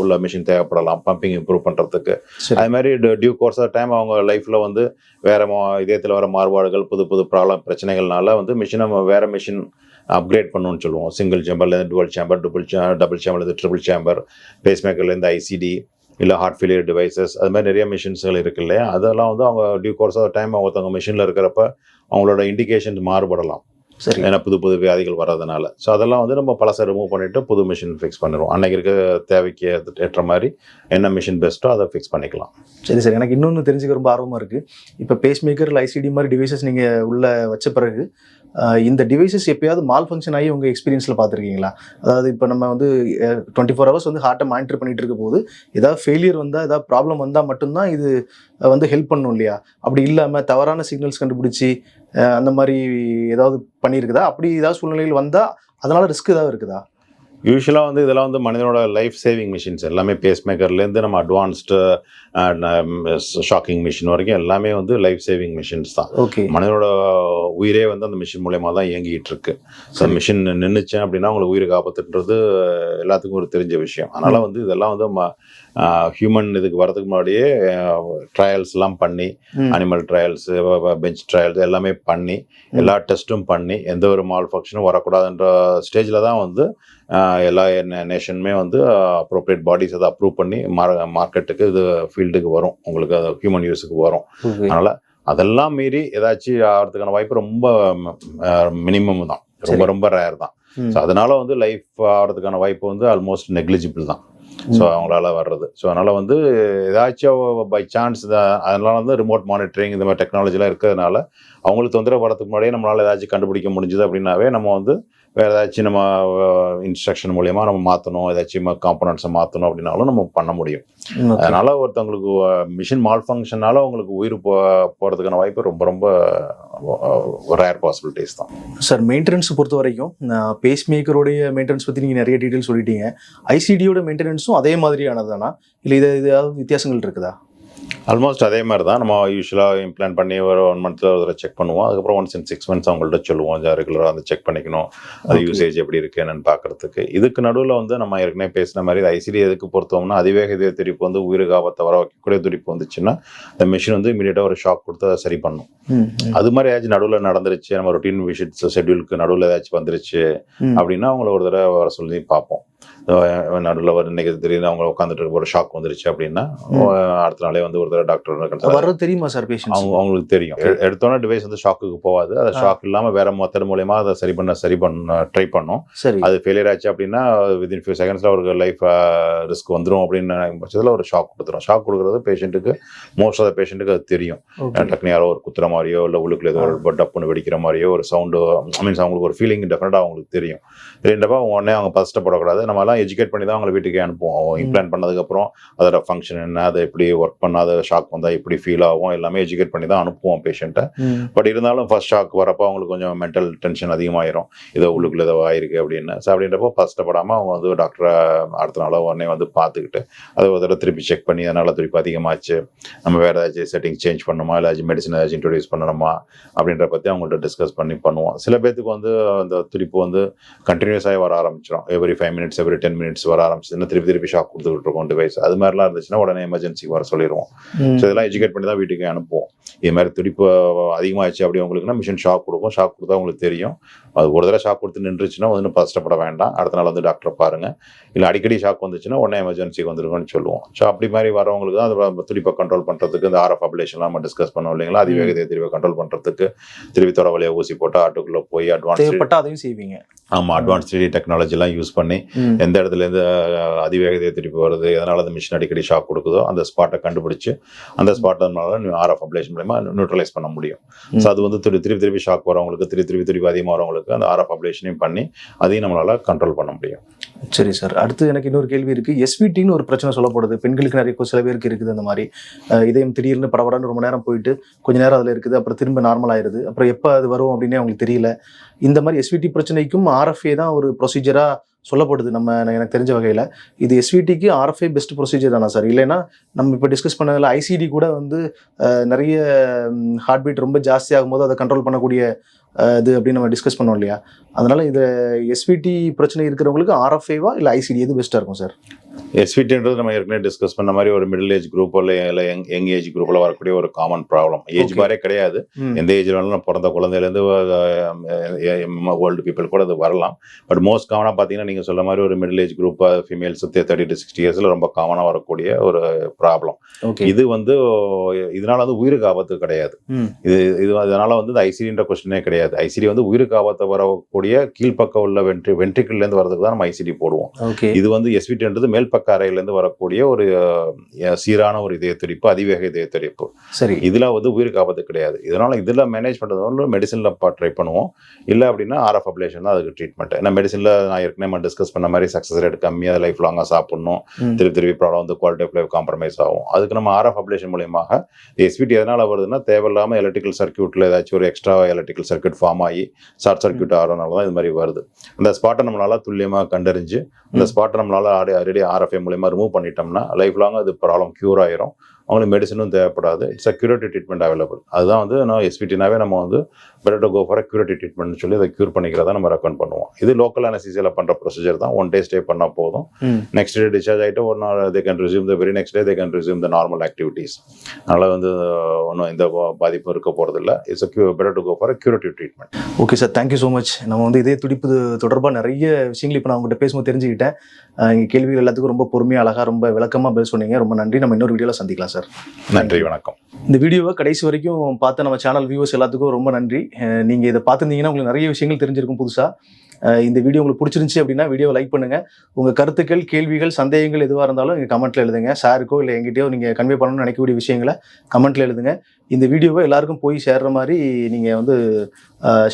உள்ள மிஷின் தேவைப்படலாம் பம்பிங் இம்ப்ரூவ் பண்ணுறதுக்கு அது மாதிரி டியூ கோர்ஸ் ஆஃப் டைம் அவங்க லைஃப்பில் வந்து வேற இதயத்தில் வர மாறுபாடுகள் புது புது ப்ராப்ளம் பிரச்சனைகள்னால வந்து மிஷினை நம்ம வேற மிஷின் அப்கிரேட் பண்ணணும்னு சொல்லுவோம். சிங்கிள் சேம்பர்லேருந்து டுவல் சேம்பர் டபுள் டபுள் சேம்பர்லேருந்து ட்ரிபிள் சேம்பர் பேஸ் மேக்கர்லேருந்து ஐசிடி இல்லை ஹார்ட் ஃபெயிலியர் டிவைசஸ் அது மாதிரி நிறைய மிஷின்ஸ்கள் இருக்கு இல்லையா? அதெல்லாம் வந்து அவங்க டியூ கோர்ஸ் ஆஃப் டைம் ஒருத்தவங்க மிஷினில் இருக்கிறப்ப அவங்களோட இண்டிகேஷன் மாறுபடலாம். சரி. ஏன்னா புது புது வியாதிகள் வர்றதுனால. ஸோ அதெல்லாம் வந்து நம்ம பழசை ரிமூவ் பண்ணிட்டு புது மிஷின் ஃபிக்ஸ் பண்ணிடுவோம். அன்னைக்கு இருக்க தேவைக்கு ஏற்ற மாதிரி என்ன மிஷின் பெஸ்ட்டோ அதை ஃபிக்ஸ் பண்ணிக்கலாம். சரி சார். எனக்கு இன்னொன்று தெரிஞ்சுக்க ரொம்ப ஆர்வமாக இருக்குது இப்போ பேஸ் மேக்கர் ஐசிடி மாதிரி டிவைசஸ் நீங்கள் உள்ள வச்ச பிறகு இந்த டிவைசஸ் எப்பயாவது மால் ஃபங்க்ஷன் ஆகி உங்கள் எக்ஸ்பீரியன்ஸில் பார்த்துருக்கீங்களா? அதாவது இப்போ நம்ம வந்து டுவெண்ட்டி ஃபோர் ஹவர்ஸ் வந்து ஹார்ட்டை மானிட்டர் பண்ணிட்டு இருக்க போது ஏதாவது ஃபெயிலியர் வந்தால் ஏதாவது ப்ராப்ளம் வந்தால் மட்டும்தான் இது வந்து ஹெல்ப் பண்ணும் இல்லையா? அப்படி இல்லாமல் தவறான சிக்னல்ஸ் கண்டுபிடிச்சி அந்த மாதிரி ஏதாவது பண்ணியிருக்குதா? அப்படி ஏதாவது சூழ்நிலைகள் வந்தால் அதனால் ரிஸ்க் ஏதாவது இருக்குதா? யூஸ்வலாக வந்து இதெல்லாம் வந்து மனிதனோட லைஃப் சேவிங் மிஷின்ஸ் எல்லாமே பேஸ் மேக்கர்லேருந்து நம்ம அட்வான்ஸ்டு ஷாக்கிங் மிஷின் வரைக்கும் எல்லாமே வந்து லைஃப் சேவிங் மிஷின்ஸ் தான். ஓகே மனிதனோட உயிரே வந்து அந்த மிஷின் மூலயமா தான் இயங்கிட்டு இருக்கு. ஸோ மிஷின் நின்றுச்சு அப்படின்னா உங்களுக்கு உயிருக்கு ஆபத்துன்றது எல்லாத்துக்கும் ஒரு தெரிஞ்ச விஷயம். அதனால வந்து இதெல்லாம் வந்து ஹியூமன் இதுக்கு வரதுக்கு முன்னாடியே ட்ரையல்ஸ் எல்லாம் பண்ணி. அனிமல் ட்ரையல்ஸ் பெஞ்ச் ட்ரையல்ஸ் எல்லாமே பண்ணி எல்லா டெஸ்ட்டும் பண்ணி எந்த ஒரு மால் ஃபங்க்ஷனும் வரக்கூடாதுன்ற ஸ்டேஜில் தான் வந்து எல்லா நேஷனுமே வந்து அப்ரோப்ரியேட் பாடிஸ் அதை அப்ரூவ் பண்ணி மார்க்கெட்டுக்கு இது ஃபீல்டுக்கு வரும். உங்களுக்கு அது ஹியூமன் யூஸுக்கு வரும். அதனால அதெல்லாம் மீறி ஏதாச்சும் ஆகிறதுக்கான வாய்ப்பு ரொம்ப மினிமம் தான். ரொம்ப ரொம்ப ரேர் தான். ஸோ அதனால வந்து லைஃப் ஆகிறதுக்கான வாய்ப்பு வந்து ஆல்மோஸ்ட் நெக்லிஜிபிள் தான். ஸோ அவங்களால வர்றது. ஸோ அதனால வந்து ஏதாச்சும் பை சான்ஸ் அதனால வந்து ரிமோட் மானிட்டரிங் இந்த மாதிரி டெக்னாலஜிலாம் இருக்கிறதுனால அவங்களுக்கு தொந்தரவு வரதுக்கு முன்னாடியே நம்மளால ஏதாச்சும் கண்டுபிடிக்க முடிஞ்சுது அப்படின்னாவே நம்ம வந்து வேற ஏதாச்சும் நம்ம இன்ஸ்ட்ரக்ஷன் மூலியமா நம்ம மாற்றணும் ஏதாச்சும் காம்பனன்ட்ஸை மாற்றணும் அப்படின்னாலும் நம்ம பண்ண முடியும். அதனால ஒருத்தவங்களுக்கு மிஷின் மால் ஃபங்க்ஷனால உங்களுக்கு உயிர் போ போகிறதுக்கான வாய்ப்பு ரொம்ப ரொம்ப ரேர் பாசிபிலிட்டிஸ் தான். சார் மெயின்டெனன்ஸ் பொறுத்த வரைக்கும் பேஸ் மேக்கருடைய மெயின்டெனன்ஸ் பற்றி நீங்கள் நிறைய டீட்டெயில் சொல்லிட்டீங்க. ஐசிடியோட மெயின்டெனன்ஸும் அதே மாதிரியானது தானா இல்லை இது ஏதாவது வித்தியாசங்கள் இருக்குதா? ஆல்மோஸ்ட் அதே மாதிரி தான் நம்ம யூஸ்வலாக இம்ப்ளான் பண்ணி ஒரு ஒன் மந்த்தில் ஒரு தடவை செக் பண்ணுவோம். அதுக்கப்புறம் ஒன்ஸ் இன் சிக்ஸ் மந்த்ஸ் அவங்கள்ட்ட சொல்லுவோம். ரெகுலராக வந்து செக் பண்ணிக்கணும். அது. யூசேஜ் எப்படி இருக்கு என்னன்னு பார்க்கறதுக்கு. இதுக்கு நடுவில் வந்து நம்ம ஏற்கனவே பேசின மாதிரி ஐசிடி எதுக்கு பொறுத்தோம்னா அதிவேக இதய துடிப்பு வந்து உயிருக்கு ஆபத்தை வர வைக்கக்கூடிய துடிப்பு வந்துச்சுன்னா இந்த மிஷின் வந்து இமீடியட்டாக ஒரு ஷாக் கொடுத்து அதை சரி பண்ணும். அது மாதிரி ஏதாச்சும் நடுவில் நடந்துருச்சு நம்ம ரொட்டீன் விசிட்ஸ் ஷெட்யூலுக்கு நடுவில் ஏதாச்சும் வந்துருச்சு. அப்படின்னா அவங்கள ஒரு தடவை வர சொல்லி பார்ப்போம். நடுவில் இன்னைக்கு திடீர்னு அவங்க உட்காந்துட்டு இருக்க ஒரு ஷாக் வந்துருச்சு அப்படின்னா. அடுத்த நாளே வந்து ஒரு தடவை டாக்டர் வர்றது தெரியுமா சார் பேஷண்ட்ஸ் அவங்க அவங்களுக்கு தெரியும். எடுத்தோன்னே டிவைஸ் வந்து ஷாக்குக்கு போகாது. அதை. ஷாக் இல்லாம வேற மெத்தட் மூலயமா அதை சரி பண்ண சரி பண்ண ட்ரை பண்ணும். சரி. அது ஃபெயிலியர் ஆச்சு அப்படின்னா வித்தின் ஃபியூ செகண்ட்ஸ்ல அவருக்கு லைஃப் ரிஸ்க் வந்துரும் அப்படின்னு பட்சத்தில் ஒரு ஷாக் கொடுத்துரும். ஷாக் கொடுக்குறது பேஷண்ட்டுக்கு மோஸ்ட் ஆஃப் த பேஷண்ட்டுக்கு அது தெரியும். டக்குனு யாரோ ஒரு குத்துற மாதிரியோ இல்லை உள்ளுக்குள்ள ஏதோ ஒரு டப்புன்னு வெடிக்கிற மாதிரியோ ஒரு சவுண்டு மீன்ஸ் அவங்களுக்கு ஒரு ஃபீலிங் டெஃபினட்டாக அவங்களுக்கு தெரியும். தெரியுன்றப்ப உடனே அவங்க பதஷ்டப்படக்கூடாது நம்ம எல்லாம் எஜுகேட் பண்ணி தான் அவங்களை வீட்டுக்கு அனுப்புவோம். இம்ப்ளான் பண்ணதுக்கப்புறம் அதோட ஃபங்க்ஷன் என்ன அதை எப்படி ஒர்க் பண்ணாத ஷாக் வந்தால் எப்படி ஃபீல் ஆகும் எல்லாமே எஜுகேட் பண்ணி தான் அனுப்புவோம் பேஷண்ட்டை. பட் இருந்தாலும் ஃபர்ஸ்ட் ஷாக் வரப்போ அவங்களுக்கு கொஞ்சம் மென்டல் டென்ஷன் அதிகமாயிரும். ஏதோ உள்ளுக்குள்ள ஏதோ ஆயிருக்கு அப்படின்னு. ஸோ அப்படின்றப்போ பதஷ்டப்படாமல் அவங்க வந்து டாக்டரை அடுத்த நாளோ உடனே வந்து பார்த்துக்கிட்டு அதை ஒரு தடவை திருப்பி செக் பண்ணி அதனால திருப்பி அதிகமாச்சு. நம்ம வேற ஏதாச்சும் செட்டிங் சேஞ்ச் பண்ணணுமா இல்லை ஏதாச்சும் மெடிசன் ஏதாச்சும் இன்ட்ரடியூஸ் பண்ணணுமா? அப்படின்ற பற்றி அவங்கள்ட்ட டிஸ்கஸ் பண்ணி பண்ணுவோம். சில பேர்த்துக்கு வந்து அந்த துடிப்பு வந்து கண்டினியூஸாக வர ஆரம்பிச்சிடும் every five minutes every ten minutes வர ஆரம்பிச்சுன்னா திருப்பி திருப்பி ஷாக் கொடுத்துக்கிட்டு இருக்கோம் டிவைஸ் அது மாதிரிலாம் இருந்துச்சுன்னா உடனே எமர்ஜென்சிக்கு வர சொல்லிடுவோம். ஸோ இதெல்லாம் எஜுகேட் பண்ணி தான் வீட்டுக்கு அனுப்புவோம். இது மாதிரி துடிப்பு அதிகமாகிடுச்சு அப்படி உங்களுக்குன்னா மிஷின் ஷாக் கொடுக்கும். ஷாக் கொடுத்தா உங்களுக்கு தெரியும். அது ஒரு தடவை ஷாக் கொடுத்து நின்றுச்சுன்னா வந்து கஷ்டப்பட வேண்டாம். அடுத்த நாள் வந்து டாக்டரை பாருங்க. இல்லை அடிக்கடி ஷாக் வந்துச்சுன்னா உடனே எமர்ஜென்சிக்கு வந்துருக்கும்னு சொல்லுவோம். ஸோ அப்படி மாதிரி வரவங்களுக்கு தான் அந்த துடிப்பை கண்ட்ரோல் பண்ணுறதுக்கு இந்த ஆர்எஃப் அப்ளேஷன்லாம் நம்ம டிஸ்கஸ் பண்ணோம் இல்லைங்களா? அதிவேகத்தை திருப்பி கண்ட்ரோல் பண்ணுறதுக்கு திருப்பி தொட வழியாக ஊசி போட்டு ஆட்டுக்குள்ளே போய் அட்வான்ஸ் அதையும் செய்வீங்க. ஆமாம் அட்வான்ஸ் த்ரீ டெக்னாலஜிலாம் யூஸ் பண்ணி. எந்த இடத்துல இருந்து அதிவேகத்தை திருப்பி வருது எதனால அந்த மிஷின் அடிக்கடி ஷாக் கொடுக்குதோ அந்த ஸ்பாட்டை கண்டுபிடிச்சு அந்த ஸ்பாட் அதனால ஆர்எஃப் அப்ளேஷன் மூலயமா நியூட்ரலைஸ் பண்ண முடியும். ஸோ அது வந்து திருப்பி திருப்பி திருப்பி ஷாக் வரவங்களுக்கு திருப்பி திருப்பி திருப்பி அதிகமாக வரவங்களுக்கு அந்த ஆர்எஃப் அப்ளேஷனையும் பண்ணி அதையும் நம்மளால கண்ட்ரோல் பண்ண முடியும். சரி சார் அடுத்து எனக்கு இன்னொரு கேள்வி இருக்கு. எஸ்விடின்னு ஒரு பிரச்சனை சொல்லப்படுது. பெண்களுக்கு நிறைய சில பேருக்கு இருக்குது அந்த மாதிரி. இதயம் திடீர்னு படபடன்னு ரொம்ப நேரம் போயிட்டு கொஞ்ச நேரம் அதில் இருக்குது அப்புறம் திரும்ப நார்மல் ஆயிருது. அப்புறம் எப்போ அது வரும் அப்படின்னே அவங்களுக்கு தெரியல. இந்த மாதிரி எஸ்விடி பிரச்சனைக்கும் ஆர்எஃப்ஏ தான் ஒரு ப்ரொசீஜரா சொல்லப்படுது நம்ம எனக்கு தெரிஞ்ச வகையில். இது எஸ்விடிக்கு ஆர்எஃப்ஏ பெஸ்ட் ப்ரொசீஜர் தானா சார் இல்லைன்னா நம்ம இப்போ டிஸ்கஸ் பண்ணதில் ஐசிடி கூட வந்து நிறைய ஹார்ட் பீட் ரொம்ப ஜாஸ்தி ஆகும்போது அதை கண்ட்ரோல் பண்ணக்கூடிய இது அப்படின்னு நம்ம டிஸ்கஸ் பண்ணோம் இல்லையா? அதனால் இது எஸ்விடி பிரச்சனை இருக்கிறவங்களுக்கு ஆர்எஃப்ஐவா இல்லை ஐசிடி எது பெஸ்ட்டாக இருக்கும் சார் எஸ்விடின்றது நம்ம ஏற்கனவே டிஸ்கஸ் பண்ண மாதிரி ஒரு மிடில் ஏஜ் குரூப் இல்லை யங் யங் ஏஜ் குரூப்பில் வரக்கூடிய ஒரு காமன் ப்ராப்ளம் ஏஜ். பாரே கிடையாது. எந்த ஏஜ்ல வேணாலும் பிறந்த குழந்தையிலேருந்து ஓல்டு பீப்புள் கூட அது வரலாம். பட் மோஸ்ட் காமனாக பார்த்தீங்கன்னா நீங்கள் சொல்ற மாதிரி ஒரு middle age group females thirty to sixty இயர்ஸில் ரொம்ப காமனாக வரக்கூடிய ஒரு ப்ராப்ளம் இது வந்து இதனால வந்து உயிருக்கு ஆபத்து கிடையாது. இது இது அதனால வந்து இந்த ஐசிடின்ற கொஸ்டினே கிடையாது. ஐசிடி வந்து உயிருக்கு ஆபத்தை வரக்கூடிய கீழ்ப்பக்கம் உள்ள வென்ட்ரி வென்ட்ரிக்கிள்லேருந்து வரதுக்கு தான் நம்ம ஐசிடி போடுவோம். இது வந்து எஸ்விடின்றது மேல் பக்க அறையிலேருந்து வரக்கூடிய ஒரு சீரான ஒரு இதய துடிப்பு அதிவேக இதய துடிப்பு சரி. இதுல வந்து உயிருக்கு ஆபத்து கிடையாது. இதனால இதுல மேனேஜ் ஒன்று மெடிசன்ல ட்ரை பண்ணுவோம். இல்லை அப்படின்னா ஆர்எஃப் அப்ளேஷன் தான் அதுக்கு ட்ரீட்மெண்ட் ஏன்னா மெடிசன்ல நான் ஏற்கனவே டிஸ்கஸ் பண்ண மாதிரி சக்ஸஸ் ரேட் கம்மியாக லைஃப் லாங்காக சாப்பிடணும். திருப்பி திருப்பி ப்ராப்ளம் வந்து குவாலிட்டி ஆஃப் லைஃப் காம்ப்ரமைஸ் ஆகும். அதுக்கு நம்ம ஆர்எஃப் அப்ளேஷன் மூலியமாக எஸ்பிடி எதனால வருதுன்னா தேவையில்லாம எலக்ட்ரிக்கல் சர்க்யூட்ல ஏதாச்சும் ஒரு எக்ஸ்ட்ரா எலக்ட்ரிக்கல் சர்க்யூட் ஃபார்ம் ஆகி ஷார்ட் சர்க்யூட் ஆகிறதுனால தான் இது மாதிரி வருது. அந்த ஸ்பாட்டை நம்மளால துல்லியமாக கண்டறிஞ்சு அந்த. ஸ்பாட்டை நம்மளால ஆல்ரெடி ஆர்எஃப்ஏ மூலயமா ரிமூவ் பண்ணிட்டோம்னா லைஃப் லாங் அது ப்ராப்ளம் க்யூர் ஆயிரும். அவங்களுக்கு மெடிசனும் தேவைப்படாது. It's a curative treatment available அதுதான் வந்து நான் எஸ்பிடினாவே நம்ம வந்து better to go for curative treatment சொல்லி அதை க்யூர் பண்ணிக்கிறதா நம்ம ரெக்கமெண்ட் பண்ணுவோம். இது லோக்கல் அனசிசியில் பண்ணுற ப்ரொசீஜர் தான். ஒன் டே ஸ்டே பண்ணால் போதும். நெக்ஸ்ட் டே டிஸ்சார்ஜ் ஆகிட்டு ஒரு நாள் they can resume the very next day they can resume the normal activities அதனால் வந்து ஒன்றும் எந்த பாதிப்பும் இருக்க போகிறதில்ல it's a better to go for curative treatment okay sir thank you so much நம்ம வந்து இதே துடிப்பு தொடர்பாக நிறைய விஷயங்கள் இப்போ நான் உங்கள்கிட்ட பேசும்போது தெரிஞ்சுக்கிட்டேன். இங்க கேள்விகள் எல்லாத்துக்கும் ரொம்ப பொறுமையாக அழகாக ரொம்ப விளக்கமாக பதில் சொன்னீங்க. ரொம்ப நன்றி. நம்ம இன்னொரு வீடியோவில் சந்திக்கலாம் சார் நன்றி வணக்கம். இந்த வீடியோவை கடைசி வரைக்கும் பார்த்த நம்ம சேனல் வியூவர்ஸ் எல்லாத்துக்கும் ரொம்ப நன்றி. அஹ் நீங்க இதை பார்த்துருந்தீங்கன்னா உங்களுக்கு நிறைய விஷயங்கள் தெரிஞ்சிருக்கும் புதுசா. அஹ் இந்த வீடியோ உங்களுக்கு பிடிச்சிருந்துச்சு அப்படின்னா வீடியோ லைக் பண்ணுங்க. உங்க கருத்துக்கள் கேள்விகள் சந்தேகங்கள் எதுவாக இருந்தாலும் எங்க கமெண்ட்ல எழுதுங்க. சாருக்கோ இல்லை எங்கிட்டயோ நீங்க கன்வே பண்ணணும்னு நினைக்கக்கூடிய விஷயங்களை கமெண்ட்ல எழுதுங்க. இந்த வீடியோவை எல்லாருக்கும் போய் சேர்ற மாதிரி நீங்க வந்து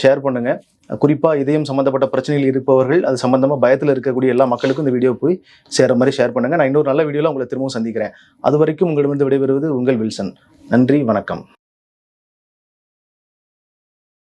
ஷேர் பண்ணுங்க. குறிப்பாக இதயம் சம்மந்தப்பட்ட பிரச்சனைகள் இருப்பவர்கள் அது சம்மந்தமாக பயத்தில் இருக்கக்கூடிய எல்லா மக்களுக்கும் இந்த வீடியோ போய் சேர மாதிரி ஷேர் பண்ணுங்கள் நான் இன்னொரு நல்ல வீடியோவில் உங்களை திரும்பவும் சந்திக்கிறேன். அது வரைக்கும் உங்களிடமிருந்து விடைபெறுவது உங்கள் வில்சன். நன்றி வணக்கம்.